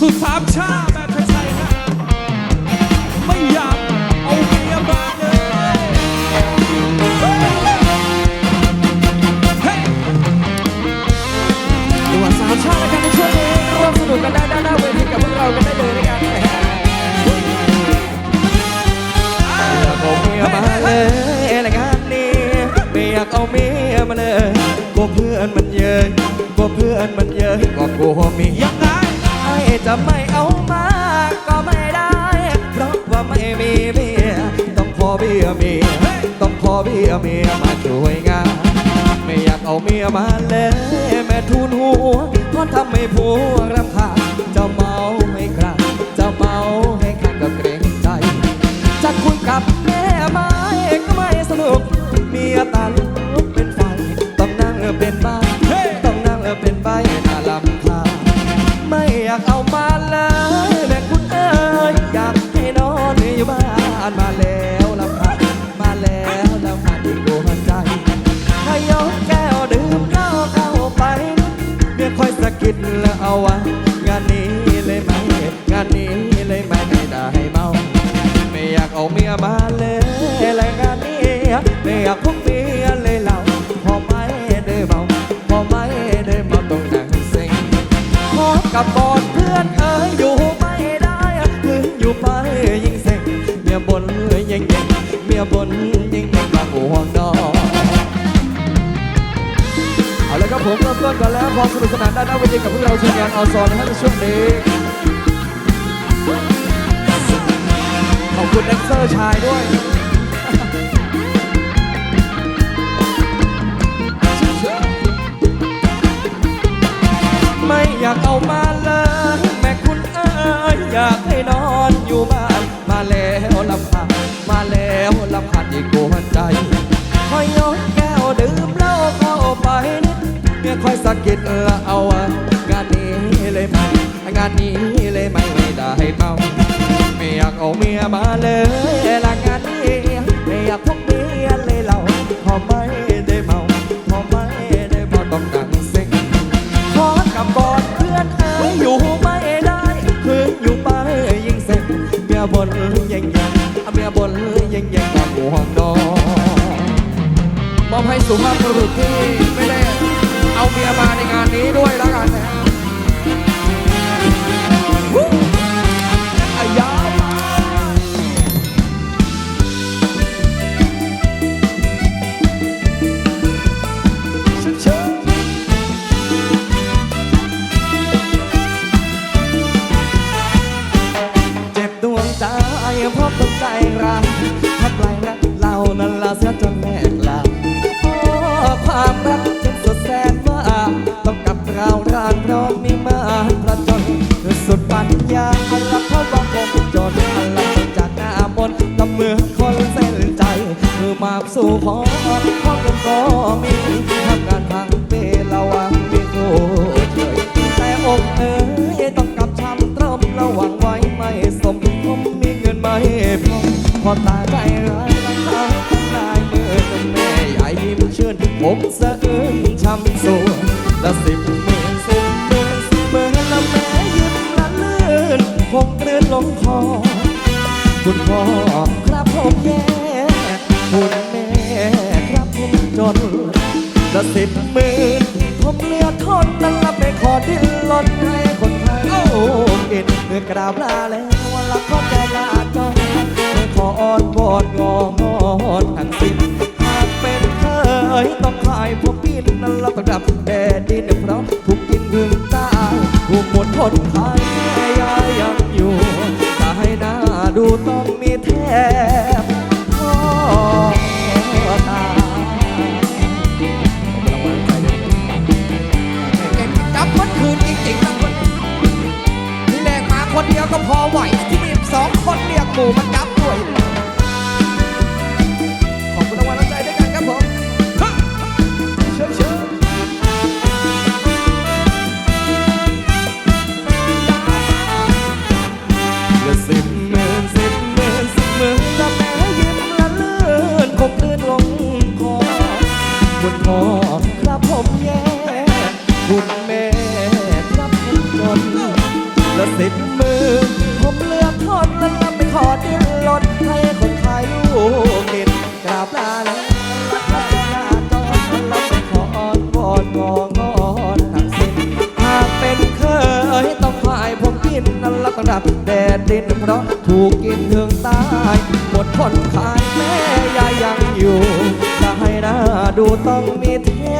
สุดสามชาแบบไทยๆฮะไม่อยากเอาเมียมาเลยเฮ้ยดูว่าสามชาตินะครับในช่วงนี้ร่วมสนุกกันได้ด้านหน้าเวทีกับพวกเรากันได้เลยนะครับผมเมียมาเลยรายการนี้ไม่อยากเอาเมียมาเลยกลัวเพื่อนมันเยอะกลัวเพื่อนมันเยอะก็กลัวเมียยังไงไอ้ จะไม่เอามาก็ไม่ได้ เพราะว่าไม่มีเมียต้องขอเมียเมียต้องขอเมียเมียมาช่วยงาน ไม่อยากเอาเมียมาเลยแม่ทุนหัวเพราะทำให้ผัวรำคาญจะเมาให้กราจะเมา คิดแล้วเอาว้งานนี้เลยไหมงานนี้เลยไหมไม่ได้เมา ไม่อยากเอาเมียมาเลยรายงานนี้ไม่อยากพกเมียเลยเราพอไม่ได้เมาพอไม่ได้เมาต้องนั่งเซ็งขอกับบอดเพื่อนเอ๋ยอยู่ไม่ได้คืออยู่ไปยิ่งเซ็งเมียบน ผมเริ่มต้นกันแล้วพร้อมสนุกสนานด้านหน้าเวทีกับพวกเราทีมงานอสอนนะครับในช่วงนี้ ขอบคุณแดนเซอร์ชายด้วยไม่อยากเอามา มาเลยละงานนี้ไม่อยากพกเมียเลยเราพอไม่ได้เมาพอไม่ได้เมาต้องนั่งเซ็งขอกับบอดเพื่อนเอ๋ยอยู่ไม่ได้คืนอยู่ไปยิ่งเซ็งเมียบนยิ่งยิ่งเมียบนยิ่งยิ่งก็ห่วงดอกมอบให้สุภาพบุรุษที่ น้อมมีมาพระจนคือสุดปัญญาอันละเพราะว่าคงจนอันละจากหน้ามนต์ลำเมือคนเส้นใจ คือมาสู่ขอขอกันก็มีทำการทางเประวังมีคู่ช่วยแต่อกเอ๋ยต้องกับช้ำตรมระวังไว้ไม่สมผมมีเงินไม่พอพอตายใจร้ายรักษาทั้งนายเมื่อแม่ใหญ่ยิ้มเชื่นผมสะอื้นช้ำสัวละสิบหมื่นสิบ แล้วละขอแก่ลาจองไม่ขออ้อนวอนงอนทั้งสิ้นหากเป็นเคยต้องขายพวกกินนั้นละต้องดับแดดดินเพราะถูกกินถึงตาถูกหมดทนขายแม่ยายยังอยู่ถ้าให้หน้าดูต้องมีแทบพ่อตา รับแดดดินเพราะถูกกินถึงตายหมดทนขายแม่ยายยังอยู่จะให้หน้าดูต้องมีแท้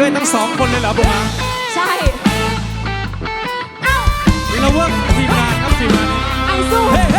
ด้วยทั้งสองคนเลยเหรอบงวใช่เราเวิร์กทีมงานครับทีมงานไอสู้